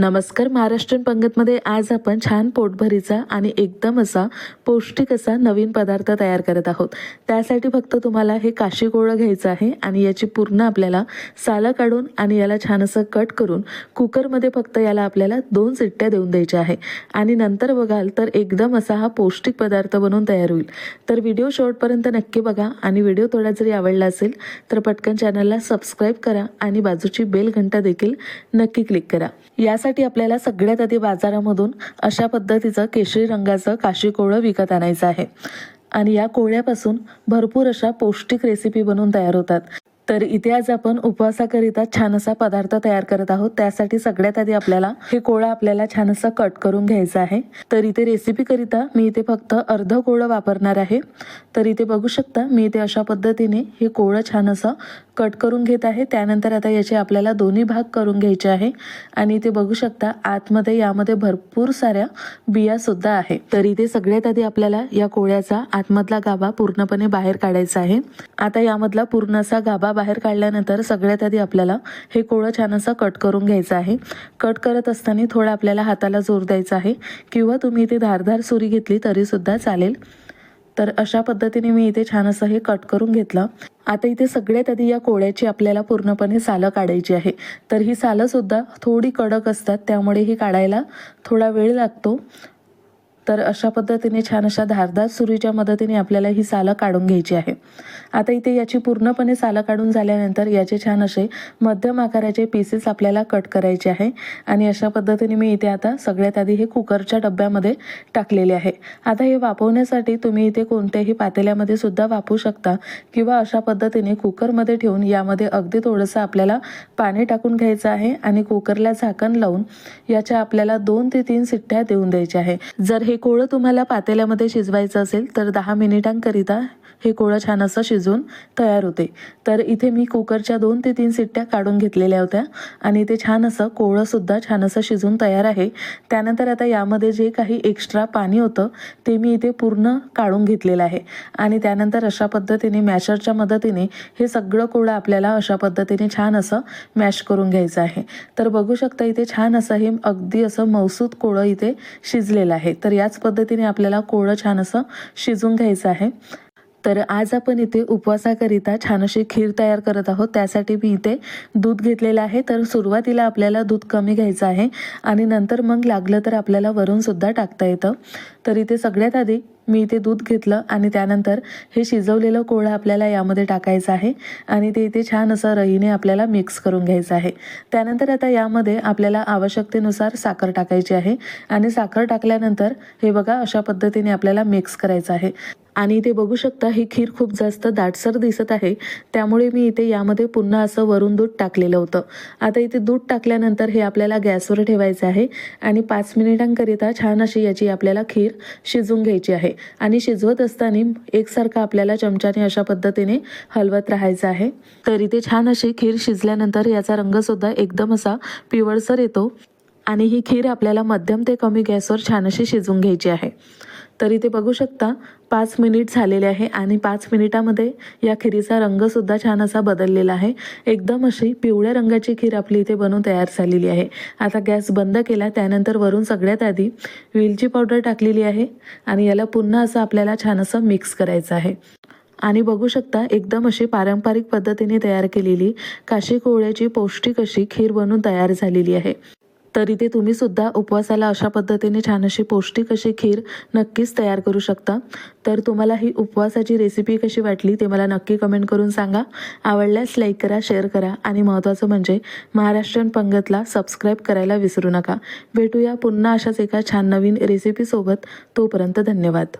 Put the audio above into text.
नमस्कार महाराष्ट्रीयन पंगतमध्ये आज आपण छान पोटभरीचा आणि एकदम असा पौष्टिक असा नवीन पदार्थ तयार करत आहोत. त्यासाठी फक्त तुम्हाला हे काशी गोळं घ्यायचं आहे आणि याची पूर्ण आपल्याला सालं काढून आणि याला छान असं कट करून कुकरमध्ये फक्त याला आपल्याला दोन सिट्ट्या देऊन द्यायच्या आहे. आणि नंतर बघाल तर एकदम असा हा पौष्टिक पदार्थ बनवून तयार होईल. तर व्हिडिओ शेवटपर्यंत नक्की बघा आणि व्हिडिओ थोडा जरी आवडला असेल तर पटकन चॅनलला सबस्क्राईब करा आणि बाजूची बेल घंटा देखील नक्की क्लिक करा. यासाठी त्यासाठी आपल्याला सगळ्यात आधी बाजारामधून अशा पद्धतीचं केशरी रंगाचं काशी कोळं विकत आणायचं आहे. आणि या कोळ्यापासून भरपूर अशा पौष्टिक रेसिपी बनवून तयार होतात. तर इथे आज आपण उपवासाकरिता छान असा पदार्थ तयार करत आहोत. त्यासाठी सगळ्यात आधी आपल्याला हे कोळं आपल्याला छान असं कट करून घ्यायचं आहे. तर इथे रेसिपीकरिता मी इथे फक्त अर्ध कोळं वापरणार आहे. तर इथे बघू शकता मी इथे अशा पद्धतीने हे कोळं छान असं कट करून घेत आहे. त्यानंतर आता याचे आपल्याला दोन्ही भाग करून घ्यायचे आहे. आणि इथे बघू शकता आतमध्ये यामध्ये भरपूर साऱ्या बिया सुद्धा आहे. तर इथे सगळ्यात आधी आपल्याला या कोळ्याचा आतमधला गाभा पूर्णपणे बाहेर काढायचा आहे. आता यामधला पूर्ण असा गाभा बाहेर काढल्यानंतर सगळ्यात आधी आपल्याला हे कोळं छान असं कट करून घ्यायचं आहे. कट करत असताना थोडा आपल्याला हाताला जोर द्यायचा आहे. किंवा तुम्ही इथे धारधार सुरी घेतली तरी सुद्धा चालेल. तर अशा पद्धतीने मी इथे छान असं हे कट करून घेतलं. आता इथे सगळ्यात आधी या कोळ्याची आपल्याला पूर्णपणे सालं काढायची आहे. तर ही सालंसुद्धा थोडी कडक असतात त्यामुळे ही काढायला थोडा वेळ लागतो. तर अशा पद्धतीने छान अशा धारदार सुरीच्या मदतीने आपल्याला ही सालं काढून घ्यायची आहे. आता इथे याची पूर्णपणे सालं काढून झाल्यानंतर याचे छान असे मध्यम आकाराचे पीसेस आपल्याला कट करायचे आहे. आणि अशा पद्धतीने मी इथे आता सगळ्यात आधी हे कुकरच्या डब्यामध्ये टाकलेले आहे. आता हे वापरण्यासाठी तुम्ही इथे कोणत्याही पातेल्यामध्ये सुद्धा वापरू शकता किंवा अशा पद्धतीने कुकरमध्ये ठेवून यामध्ये अगदी थोडंसं आपल्याला पाणी टाकून घ्यायचं आहे आणि कुकरला झाकण लावून याच्या आपल्याला दोन ते तीन सिट्ट्या देऊन द्यायच्या आहे. जर हे कोळं तुम्हाला पातेल्यामध्ये शिजवायचं असेल तर दहा मिनिटांकरिता हे कोळं छान असं शिजून तयार होते. तर इथे मी कुकरच्या दोन ते तीन सिट्ट्या काढून घेतलेल्या होत्या आणि ते छान असं कोळंसुद्धा छान असं शिजून तयार आहे. त्यानंतर आता यामध्ये जे काही एक्स्ट्रा पाणी होतं ते मी इथे पूर्ण काढून घेतलेलं आहे. आणि त्यानंतर अशा पद्धतीने मॅशरच्या मदतीने हे सगळं कोळं आपल्याला अशा पद्धतीने छान असं मॅश करून घ्यायचं आहे. तर बघू शकता इथे छान असं हे अगदी असं मौसूद कोळं इथे शिजलेलं आहे. तर त्याच पद्धतीने आपल्याला कोळं छान असं शिजून घ्यायचं आहे. तर आज आपण इथे उपवासाकरिता छान अशी खीर तयार करत आहोत. त्यासाठी मी इथे दूध घेतलेलं आहे. तर सुरुवातीला आपल्याला दूध कमी घ्यायचं आहे आणि नंतर मग लागलं तर आपल्याला वरूनसुद्धा टाकता येतं. तर इथे सगळ्यात आधी मी इथे दूध घेतलं आणि त्यानंतर हे शिजवलेलं कोळं आपल्याला यामध्ये टाकायचं आहे आणि ते इथे छान असं रहीने आपल्याला मिक्स करून घ्यायचं आहे. त्यानंतर आता यामध्ये आपल्याला आवश्यकतेनुसार साखर टाकायची आहे आणि साखर टाकल्यानंतर हे बघा अशा पद्धतीने आपल्याला मिक्स करायचं आहे. आणि इथे बघू शकता ही खीर खूप जास्त दाटसर दिसत आहे. त्यामुळे मी इथे यामध्ये पुन्हा असं वरून दूध टाकलेलं होतं. आता इथे दूध टाकल्यानंतर हे आपल्याला गॅसवर ठेवायचं आहे आणि पाच मिनिटांकरिता छान अशी याची आपल्याला खीर शिजून घ्यायची आहे. आणि शिजवत असताना एकसारखं आपल्याला चमच्याने अशा पद्धतीने हलवत राहायचं आहे. तर इथे छान अशी खीर शिजल्यानंतर याचा रंगसुद्धा एकदम असा पिवळसर येतो आणि ही खीर आपल्याला मध्यम ते कमी गॅसवर छान अशी शिजवून घ्यायची आहे. तर इथे बघू शकता पाच मिनिट झालेले आहे आणि पाच मिनिटामध्ये या खिरीचा रंगसुद्धा छान असा बदललेला आहे. एकदम अशी पिवळ्या रंगाची खीर आपली इथे बनवून तयार झालेली आहे. आता गॅस बंद केला त्यानंतर वरून सगळ्यात आधी वेलची पावडर टाकलेली आहे आणि याला पुन्हा असं आपल्याला छान असं मिक्स करायचं आहे. आणि बघू शकता एकदम अशी पारंपरिक पद्धतीने तयार केलेली काशी कोवळ्याची पौष्टिक अशी खीर बनवून तयार झालेली आहे. तर इथे तुम्ही सुद्धा उपवासाला अशा पद्धतीने छान अशी पौष्टिक अशी खीर नक्कीच तयार करू शकता. तर तुम्हाला ही उपवासाची रेसिपी कशी वाटली ते मला नक्की कमेंट करून सांगा. आवडल्यास लाईक करा शेअर करा आणि महत्त्वाचं म्हणजे महाराष्ट्रीयन पंगतला सबस्क्राईब करायला विसरू नका. भेटूया पुन्हा अशाच एका छान नवीन रेसिपीसोबत तोपर्यंत धन्यवाद.